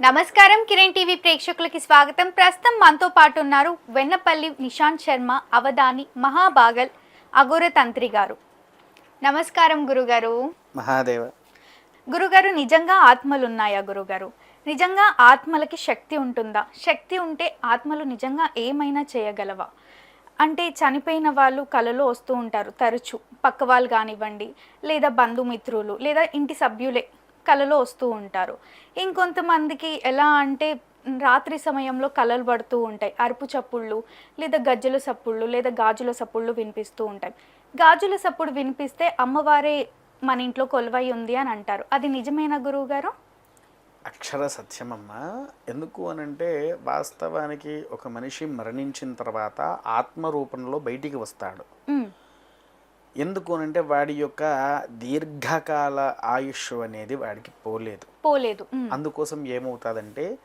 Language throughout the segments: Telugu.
నమస్కారం కిరణ్ టీవీ ప్రేక్షకులకి స్వాగతం. ప్రస్తుతం మనతో పాటు ఉన్నారు వెన్నపల్లి నిశాంత్ శర్మ అవధాని మహాబాగల్ అఘోర తంత్రి గారు. నమస్కారం గురుగారు. మహాదేవ. గురుగారు నిజంగా ఆత్మలు ఉన్నాయా గురుగారు? నిజంగా ఆత్మలకి శక్తి ఉంటుందా? శక్తి ఉంటే ఆత్మలు నిజంగా ఏమైనా చేయగలవా? అంటే చనిపోయిన వాళ్ళు కలలో వస్తూ ఉంటారు తరచు. పక్క వాళ్ళు కానివ్వండి లేదా బంధుమిత్రులు లేదా ఇంటి సభ్యులే. కలలో వస్తూ ఉంటారు. ఇంకొంతమందికి ఎలా అంటే రాత్రి సమయంలో కలలు పడుతూ ఉంటాయి. అరుపు చప్పుళ్ళు లేదా గజ్జల సప్పుళ్ళు లేదా గాజుల సప్పుళ్ళు వినిపిస్తూ ఉంటాయి. గాజుల సప్పుడు వినిపిస్తే అమ్మవారే మన ఇంట్లో కొలువై ఉంది అని అంటారు. అది నిజమేనా గురువు గారు అక్షర సత్యమమ్మ. ఎందుకు అనంటే వాస్తవానికి ఒక మనిషి మరణించిన తర్వాత ఆత్మ రూపంలో బయటికి వస్తాడు. ఎందుకు అనంటే వాడి యొక్క దీర్ఘకాల ఆయుష్ అనేది వాడికి పోలేదు. పోలేదు. అందుకోసం ఏమవుతుందంటే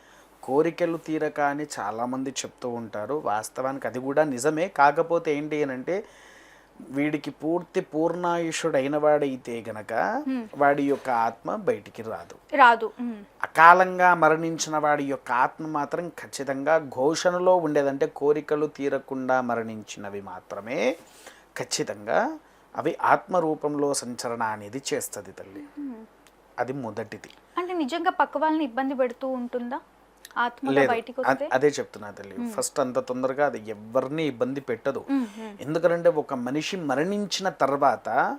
కోరికలు తీరక అని చాలామంది చెప్తూ ఉంటారు. వాస్తవానికి అది కూడా నిజమే. కాకపోతే ఏంటి అని అంటే వీడికి పూర్తి పూర్ణాయుషుడైన వాడైతే గనక వాడి యొక్క ఆత్మ బయటికి రాదు. రాదు. అకాలంగా మరణించిన వాడి యొక్క ఆత్మ మాత్రం ఖచ్చితంగా ఘోషణలో ఉండేదంటే కోరికలు తీరకుండా మరణించినవి మాత్రమే ఖచ్చితంగా అవి ఆత్మ రూపంలో సంచరణ అనేది చేస్తుంది తల్లి. అది మొదటిది. అంటే నిజంగా పక్క వాళ్ళని ఇబ్బంది పెడుతూ ఉంటుందా? లేదు. అదే చెప్తున్నా తల్లి. ఫస్ట్ అంత తొందరగా అది ఎవరిని ఇబ్బంది పెట్టదు. ఎందుకంటే ఒక మనిషి మరణించిన తర్వాత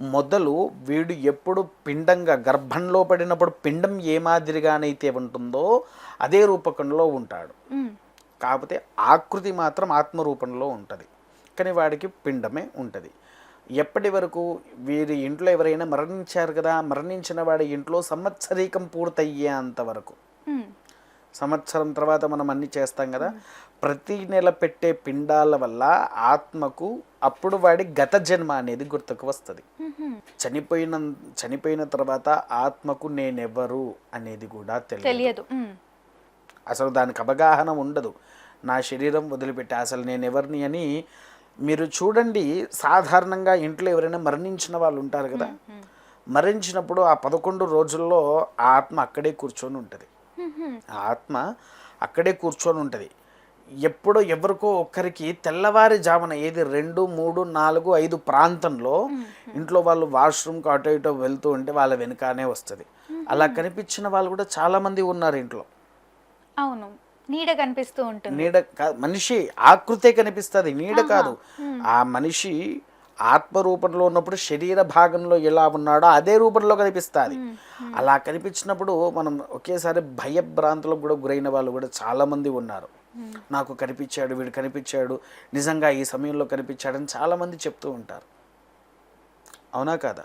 మొదలు వీడు ఎప్పుడు పిండంగా గర్భంలో పడినప్పుడు పిండం ఏ మాదిరిగానైతే ఉంటుందో అదే రూపకంలో ఉంటాడు. కాకపోతే ఆకృతి మాత్రం ఆత్మ రూపంలో ఉంటుంది. కానీ వాడికి పిండమే ఉంటుంది. ఎప్పటి వరకు వీరి ఇంట్లో ఎవరైనా మరణించారు కదా మరణించిన వాడి ఇంట్లో సంవత్సరీకం పూర్తయ్యేంత వరకు. సంవత్సరం తర్వాత మనం అన్ని చేస్తాం కదా ప్రతి నెల పెట్టే పిండాల వల్ల ఆత్మకు అప్పుడు వాడి గత జన్మ అనేది గుర్తుకు వస్తుంది. చనిపోయిన చనిపోయిన తర్వాత ఆత్మకు నేనెవరు అనేది కూడా తెలియదు. అసలు దానికి అవగాహన ఉండదు. నా శరీరం వదిలిపెట్టి అసలు నేను ఎవరిని అని మీరు చూడండి సాధారణంగా ఇంట్లో ఎవరైనా మరణించిన వాళ్ళు ఉంటారు కదా? మరణించినప్పుడు ఆ పదకొండు రోజుల్లో ఆ ఆత్మ అక్కడే కూర్చొని ఉంటుంది. ఆ ఆత్మ అక్కడే కూర్చొని ఉంటుంది. ఎప్పుడో ఎవరికో ఒక్కరికి తెల్లవారుజామున ఏది రెండు మూడు నాలుగు ఐదు ప్రాంతంలో ఇంట్లో వాళ్ళు వాష్రూమ్కి అటో ఇటో వెళ్తూ ఉంటే వాళ్ళ వెనుకానే వస్తుంది. అలా కనిపించిన వాళ్ళు కూడా చాలామంది ఉన్నారు ఇంట్లో. అవును. నీడ కనిపిస్తూ ఉంటుంది. నీడ మనిషి ఆకృతే కనిపిస్తుంది. నీడ కాదు. ఆ మనిషి ఆత్మ రూపంలో ఉన్నప్పుడు శరీర భాగంలో ఎలా ఉన్నాడో అదే రూపంలో కనిపిస్తుంది. అలా కనిపించినప్పుడు మనం ఒకేసారి భయభ్రాంతులకు కూడా గురైన వాళ్ళు కూడా చాలా మంది ఉన్నారు. నాకు కనిపించాడు వీడు కనిపించాడు నిజంగా ఈ సమయంలో కనిపించాడని చాలా మంది చెప్తూ ఉంటారు. అవునా కాదా?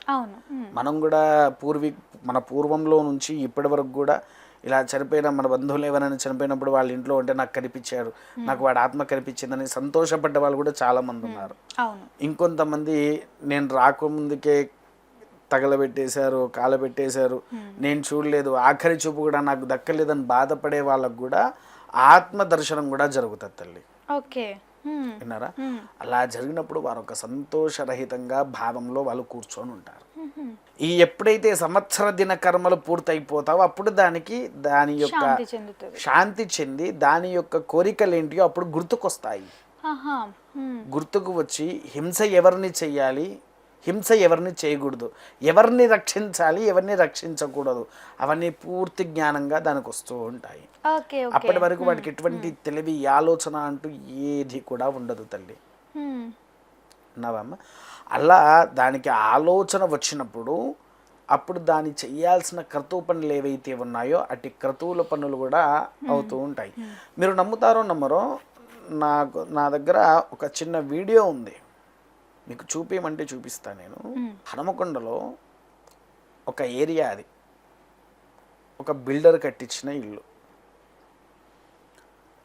మనం కూడా పూర్వీ మన పూర్వంలో నుంచి ఇప్పటి వరకు కూడా ఇలా చనిపోయిన మన బంధువులు ఎవరైనా చనిపోయినప్పుడు వాళ్ళ ఇంట్లో ఉంటే నాకు కనిపించారు నాకు వాడి ఆత్మ కనిపించిందని సంతోషపడ్డ వాళ్ళు కూడా చాలా మంది ఉన్నారు. ఇంకొంతమంది నేను రాకముందుకే తగలబెట్టేశారు కాలబెట్టేశారు. నేను చూడలేదు ఆఖరి చూపు కూడా నాకు దక్కలేదని బాధపడే వాళ్ళకు కూడా ఆత్మ దర్శనం కూడా జరుగుతుంది తల్లి. ఓకే. విన్నారా? అలా జరిగినప్పుడు వారు ఒక సంతోషరహితంగా భావంలో వాళ్ళు కూర్చొని ఉంటారు ఈ ఎప్పుడైతే సంవత్సర దిన కర్మలు పూర్తయిపోతావో అప్పుడు దానికి దాని యొక్క శాంతి చెంది దాని యొక్క కోరికలు ఏంటియో అప్పుడు గుర్తుకొస్తాయి. గుర్తుకు వచ్చి హింస ఎవరిని చెయ్యాలి హింస ఎవరిని చేయకూడదు? ఎవరిని రక్షించాలి? ఎవరిని రక్షించకూడదు? అవన్నీ పూర్తి జ్ఞానంగా దానికి వస్తూ ఉంటాయి. అప్పటి వరకు వాడికి ఎటువంటి తెలివి ఆలోచన అంటూ ఏది కూడా ఉండదు తల్లి. ఉమ్, ఉన్నావమ్మ అలా దానికి ఆలోచన వచ్చినప్పుడు అప్పుడు దాన్ని చేయాల్సిన క్రతువు పనులు ఏవైతే ఉన్నాయో అటు క్రతువుల పనులు కూడా అవుతూ ఉంటాయి. మీరు నమ్ముతారో నమ్మరో నాకు నా దగ్గర ఒక చిన్న వీడియో ఉంది. మీకు చూపించమంటే చూపిస్తాను నేను. హనుమకొండలో ఒక ఏరియా అది. ఒక బిల్డర్ కట్టించిన ఇల్లు.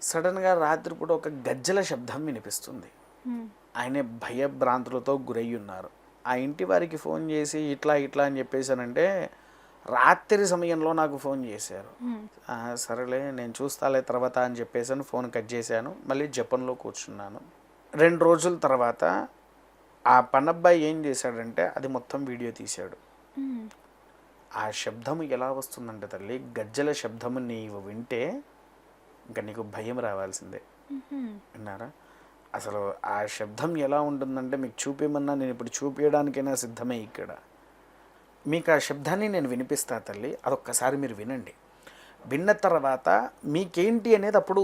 సడన్గా రాత్రిపూట ఒక గజ్జల శబ్దం వినిపిస్తుంది. ఆయన భయభ్రాంతులతో గురయ్యి ఉన్నారు ఆ ఇంటి వారికి ఫోన్ చేసి ఇట్లా ఇట్లా అని చెప్పేశానంటే రాత్రి సమయంలో నాకు ఫోన్ చేశారు. ఉమ్, "ఆ, సరేలే నేను చూస్తాలే తర్వాత అని చెప్పేసాను ఫోన్ కట్ చేశాను మళ్ళీ జపంలో కూర్చున్నాను. రెండు రోజుల తర్వాత ఆ పనబ్బాయి ఏం చేశాడంటే అది మొత్తం వీడియో తీశాడు. ఆ శబ్దము ఎలా వస్తుందంటే తల్లి? గజ్జల శబ్దము నీవు వింటే ఇంకా నీకు భయం రావాల్సిందే. విన్నారా? అసలు ఆ శబ్దం ఎలా ఉంటుందంటే మీకు చూపించమన్నా నేను ఇప్పుడు చూపించడానికైనా సిద్ధమే ఇక్కడ. మీకు ఆ శబ్దాన్ని నేను వినిపిస్తా తల్లి అదొక్కసారి మీరు వినండి. విన్న తర్వాత మీకేంటి అనేది అప్పుడు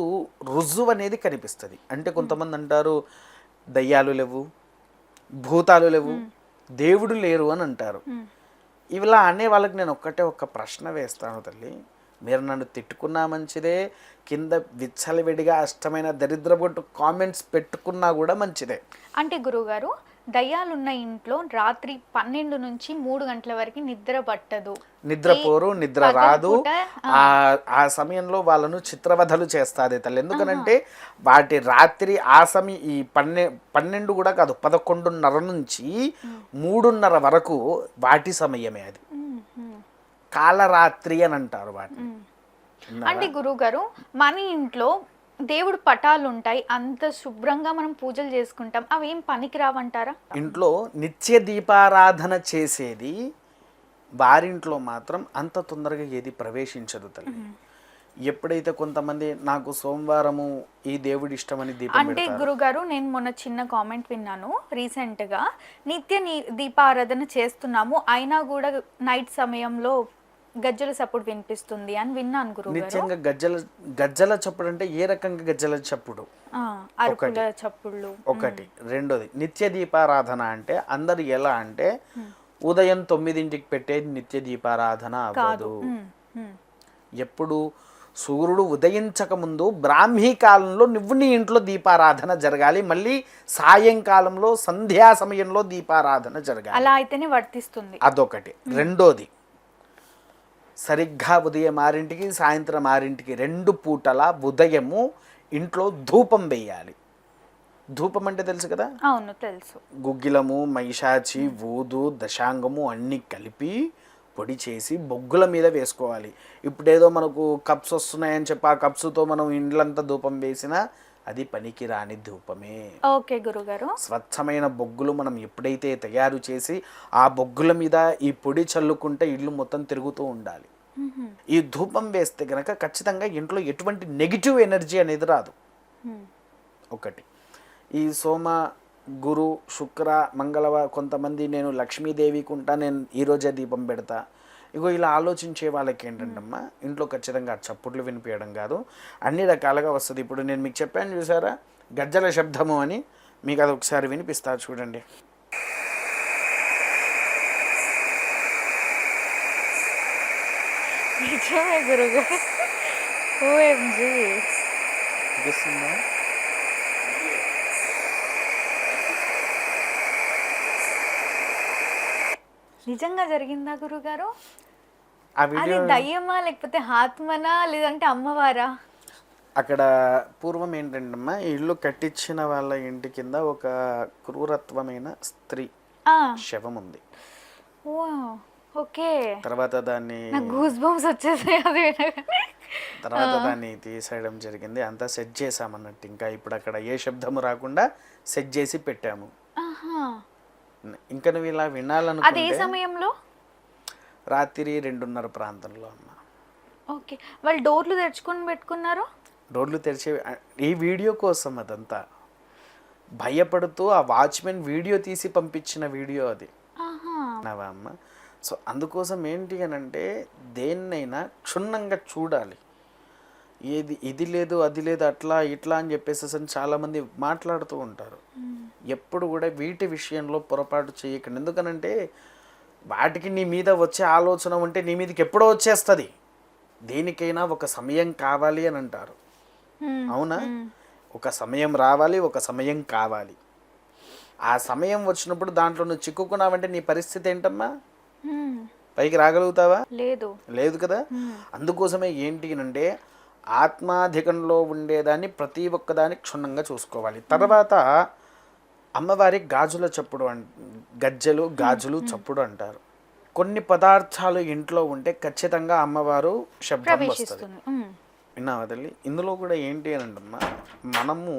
రుజువు అనేది కనిపిస్తుంది. అంటే కొంతమంది అంటారు దయ్యాలు లేవు భూతాలు లేవు దేవుడు లేరు అని అంటారు. ఇలా అనే వాళ్ళకి నేను ఒక్కటే ఒక్క ప్రశ్న వేస్తాను తల్లి. మీరు నన్ను తిట్టుకున్నా మంచిదే కింద విచ్చలవిడిగా అష్టమైన దరిద్రపొట్టు కామెంట్స్ పెట్టుకున్నా కూడా మంచిదే. అంటే గురుగారు దయ్యాలున్న ఇంట్లో రాత్రి పన్నెండు నుంచి మూడు గంటల వరకు నిద్ర పట్టదు. నిద్రపోరు నిద్ర రాదు. ఆ. ఆ సమయంలో వాళ్ళను చిత్రవధలు చేస్తాది తల్లి. ఎందుకనంటే వాటి రాత్రి ఆ సమయం ఈ పన్నె పన్నెండు కూడా కాదు పదకొండున్నర నుంచి మూడున్నర వరకు వాటి సమయమే అది. కాలరాత్రి అని అంటారు వాటిని? అంటే గురుగారు మన ఇంట్లో దేవుడు పటాలు ఉంటాయి అంత శుభ్రంగా మనం పూజలు చేసుకుంటాం అవి ఏం పనికి రావంటారా? ఇంట్లో నిత్య దీపారాధన చేసేది వారింట్లో మాత్రం అంత తొందరగా ఏది ప్రవేశించదు తల్లి. ఎప్పుడైతే కొంతమంది నాకు సోమవారము ఈ దేవుడి ఇష్టమని దీపం అంటే గురుగారు నేను మొన్న చిన్న కామెంట్ విన్నాను రీసెంట్గా నిత్య దీపారాధన చేస్తున్నాము అయినా కూడా నైట్ సమయంలో గజ్జల సప్పుడు వినిపిస్తుంది అని విన్నాను గురుగారు నిత్యంగా గజ్జల గజ్జల చప్పుడు అంటే ఏ రకంగా గజ్జల చప్పుడు? ఆ, అరుపుల చప్పుళ్ళు. ఒకటి. రెండోది నిత్య దీపారాధన అంటే అందరు ఎలా అంటే ఉదయం తొమ్మిదింటికి పెట్టేది నిత్య దీపారాధన కాదు. అవ్వదు. ఎప్పుడు సూర్యుడు ఉదయించక ముందు బ్రాహ్మీ కాలంలో నువ్వు నీ ఇంట్లో దీపారాధన జరగాలి మళ్ళీ సాయంకాలంలో సంధ్యా సమయంలో దీపారాధన జరగాలి. అలా అయితేనే వర్తిస్తుంది. అదొకటి. రెండోది సరిగ్గా ఉదయం ఆరింటికి సాయంత్రం ఆరింటికి రెండు పూటల ఉదయము ఇంట్లో ధూపం వేయాలి. ధూపం అంటే తెలుసు కదా? అవును తెలుసు. గుగ్గిలము మైషాచి ఊదు దశాంగము అన్నీ కలిపి పొడి చేసి బొగ్గుల మీద వేసుకోవాలి. ఇప్పుడేదో మనకు కప్స్ వస్తున్నాయని చెప్పి ఆ కప్స్తో మనం ఇండ్లంతా ధూపం వేసినా అది పనికి రాని ధూపమే. ఓకే గురుగారు. స్వచ్ఛమైన బొగ్గులు మనం ఎప్పుడైతే తయారు చేసి ఆ బొగ్గుల మీద ఈ పొడి చల్లుకుంటే ఇల్లు మొత్తం తిరుగుతూ ఉండాలి. ఈ ధూపం వేస్తే కనుక ఖచ్చితంగా ఇంట్లో ఎటువంటి నెగిటివ్ ఎనర్జీ అనేది రాదు. ఒకటి. ఈ సోమ గురు శుక్ర మంగళవ కొంతమంది నేను లక్ష్మీదేవికి ఉంటా నేను ఈరోజే దీపం పెడతా. ఇగో ఇలా ఆలోచించే వాళ్ళకి ఏంటంటమ్మా ఇంట్లో ఖచ్చితంగా చప్పుట్లు వినిపించడం కాదు. అన్ని రకాలుగా వస్తుంది. ఇప్పుడు నేను మీకు చెప్పాను చూసారా? గజ్జల శబ్దము అని మీకు అది ఒకసారి వినిపిస్తా చూడండి. నిజమే గురుగారు ఓఎంజీ నిజంగా జరిగిందా గురుగారు? ఆ అది వీడియో దయ్యమా లేకపోతే ఆత్మనా లేదంటే అమ్మవారా? అక్కడ పూర్వం ఏంటంటమ్మా ఈ ఇల్లు కట్టించిన వాళ్ళ ఇంటి కింద ఒక క్రూరత్వమైన స్త్రీ ఆ, శవం ఉంది ఓ ఓకే. తర్వాత దాన్ని నాకు గూస్ బంప్స్ వచ్చేసాయి అది వినగానే. తర్వాత దాన్ని తీసేయడం జరిగింది అంతా సెట్ చేసామన్నట్టు ఇంకా ఇప్పుడు అక్కడ ఏ శబ్దము రాకుండా సెట్ చేసి పెట్టాము. ఆహా. ఇంకా నువ్వు ఇలా అది ఏ వినాలనుకుంటే సమయంలో? రాత్రి రెండున్నర ప్రాంతంలో అమ్మ ఓకే. వాళ్ళు డోర్లు తెరుచుకొని పెట్టుకున్నారు? రోడ్లు తెరిచే ఈ వీడియో కోసం అదంతా. భయపడుతూ ఆ వాచ్మెన్ వీడియో తీసి పంపించిన వీడియో అది. అమ్మ? సో అందుకోసం ఏంటి అని అంటే దేన్నైనా క్షుణ్ణంగా చూడాలి. ఏది ఇది లేదు అది లేదు అట్లా ఇట్లా అని చెప్పేసి అని చాలామంది మాట్లాడుతూ ఉంటారు. ఎప్పుడు కూడా వీటి విషయంలో పొరపాటు చేయకండి. ఎందుకనంటే వాటికి నీ మీద వచ్చే ఆలోచన ఉంటే నీ మీదకి ఎప్పుడో వచ్చేస్తుంది. దేనికైనా ఒక సమయం కావాలి అని అంటారు. అవునా? ఒక సమయం రావాలి ఒక సమయం కావాలి. ఆ సమయం వచ్చినప్పుడు దాంట్లో నువ్వు చిక్కుకున్నావంటే నీ పరిస్థితి ఏంటమ్మా? మ్మ్. పైకి రాగలుగుతావా? లేదు. లేదు కదా. అందుకోసమే ఏంటి అంటే ఆత్మాధికంలో ఉండేదాన్ని ప్రతి ఒక్కదాన్ని క్షుణ్ణంగా చూసుకోవాలి. తర్వాత అమ్మవారి గాజుల చప్పుడు అన్ గజ్జలు గాజులు చప్పుడు అంటారు. కొన్ని పదార్థాలు ఇంట్లో ఉంటే ఖచ్చితంగా అమ్మవారు శబ్దం వస్తుంది. విన్నావా తల్లి? ఇందులో కూడా ఏంటి అని అంటమ్మా మనము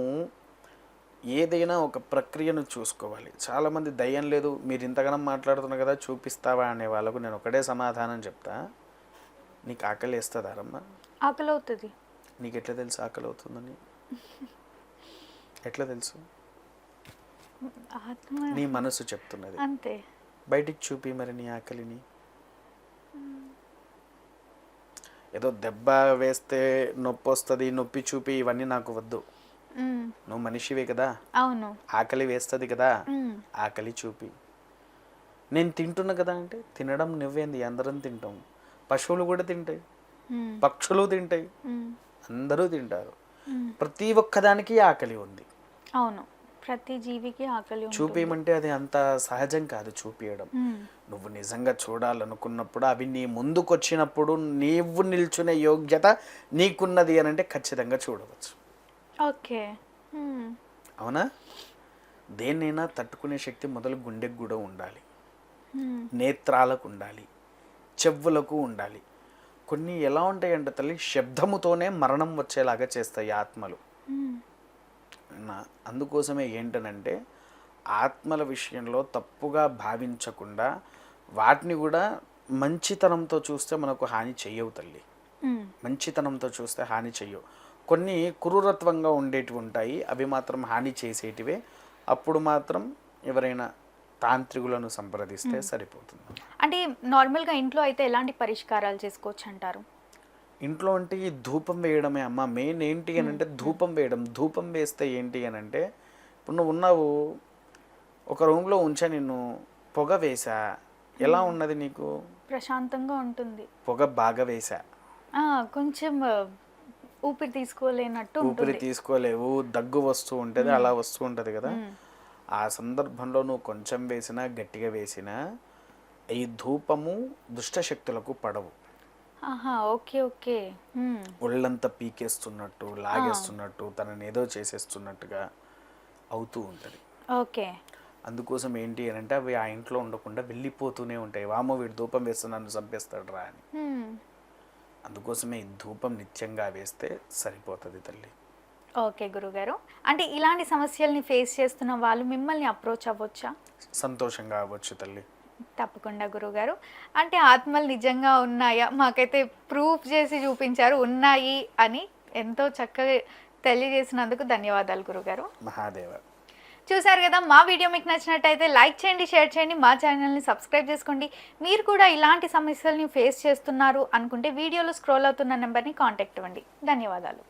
ఏదైనా ఒక ప్రక్రియను చూసుకోవాలి. చాలామంది దయ్యం లేదు మీరు ఇంతగానం మాట్లాడుతున్నారు కదా చూపిస్తావా అనే వాళ్ళకు నేను ఒకటే సమాధానం చెప్తా. నీకు ఆకలి వేస్తుందా రమ్మ? ఆకలి అవుతుంది నీకు ఎట్లా తెలుసు ఆకలి అవుతుందని ఎట్లా తెలుసు? ఆత్మ నీ మనసు చెప్తున్నది. అంతే. బయటికి చూపి మరి నీ ఆకలిని. ఏదో దెబ్బ వేస్తే నొప్పి వస్తుంది నొప్పి చూపి ఇవన్నీ నాకు వద్దు. నువ్వు మనిషివే కదా. అవును. ఆకలి వేస్తుంది కదా. ఆకలి చూపి. నేను తింటున్నా కదా అంటే తినడం నువ్వేంది? అందరం తింటాం. పశువులు కూడా తింటాయి. పక్షులు తింటాయి. అందరూ తింటారు. ప్రతి ఒక్కదానికి ఆకలి ఉంది. అవును. ప్రతి జీవికి ఆకలి. చూపించమంటే అది అంత సహజం కాదు చూపించడం. నువ్వు నిజంగా చూడాలనుకున్నప్పుడు అవి నీ ముందుకొచ్చినప్పుడు నీవు నిల్చునే యోగ్యత నీకున్నది అని అంటే ఖచ్చితంగా చూడవచ్చు. ఓకే. అవునా? దేన్నైనా తట్టుకునే శక్తి మొదలు గుండెకు కూడా ఉండాలి. నేత్రాలకు ఉండాలి. చెవులకు ఉండాలి. కొన్ని ఎలా ఉంటాయంటే తల్లి? శబ్దముతోనే మరణం వచ్చేలాగా చేస్తాయి ఆత్మలు. అందుకోసమే ఏంటనంటే ఆత్మల విషయంలో తప్పుగా భావించకుండా వాటిని కూడా మంచితనంతో చూస్తే మనకు హాని చెయ్యవు తల్లి. మంచితనంతో చూస్తే హాని చెయ్యవు. కొన్ని క్రూరత్వంగా ఉండేటివి ఉంటాయి అవి మాత్రం హాని చేసేటివే. అప్పుడు మాత్రం ఎవరైనా తాంత్రికులను సంప్రదిస్తే సరిపోతుంది. అంటే నార్మల్గా ఇంట్లో అయితే ఎలాంటి పరిష్కారాలు చేసుకోవచ్చు అంటారు ఇంట్లో అంటే ఈ ధూపం వేయడమే. అమ్మ మెయిన్ ఏంటి అని అంటే ధూపం వేయడం. ధూపం వేస్తే ఏంటి అని అంటే ఇప్పుడు నువ్వు ఉన్నావు ఒక రూమ్లో ఉంచా నిన్ను పొగ వేసా ఎలా ఉన్నది నీకు? ప్రశాంతంగా ఉంటుంది. పొగ బాగా వేసా కొంచెం ఊపిరి తీసుకోలేనట్టు ఊపిరి తీసుకోలేవు దగ్గు వస్తూ ఉంటుంది అలా వస్తూ ఉంటుంది కదా. ఆ సందర్భంలో నువ్వు కొంచెం వేసినా గట్టిగా వేసినా ఈ ధూపము దుష్టశక్తులకు పడవు. Okay okay. ఒళ్ళంతా పీకేస్తున్నట్టు లాగేస్తున్నట్టు తనని ఏదో చేసేస్తున్నట్టుగా అవుతూ ఉంటుంది. ఓకే. అందుకోసం ఏంటి అని అంటే అవి ఆ ఇంట్లో ఉండకుండా వెళ్ళిపోతూనే ఉంటాయి. వామో వీడు ధూపం వేస్తే నన్ను చంపేస్తాడు రా అని. అందుకోసమే ఈ ధూపం నిత్యంగా వేస్తే సరిపోతుంది తల్లి. ఓకే గురుగారు. అంటే ఇలాంటి సమస్యల్ని ఫేస్ చేస్తున్న వాళ్ళు మిమ్మల్ని అప్రోచ్ అవ్వచ్చా? సంతోషంగా అవ్వచ్చు తల్లి. తప్పకుండా గురుగారు. అంటే ఆత్మలు నిజంగా ఉన్నాయా? మాకైతే ప్రూఫ్ చేసి చూపించారు ఉన్నాయి అని ఎంతో చక్కగా తెలియజేసినందుకు ధన్యవాదాలు గురుగారు. మహాదేవ. చూసారు కదా మా వీడియో మీకు నచ్చినట్టయితే లైక్ చేయండి షేర్ చేయండి మా ఛానల్ని సబ్స్క్రైబ్ చేసుకోండి. మీరు కూడా ఇలాంటి సమస్యల్ని ఫేస్ చేస్తున్నారు అనుకుంటే వీడియోలో స్క్రోల్ అవుతున్న నెంబర్ని కాంటాక్ట్ అవ్వండి. ధన్యవాదాలు.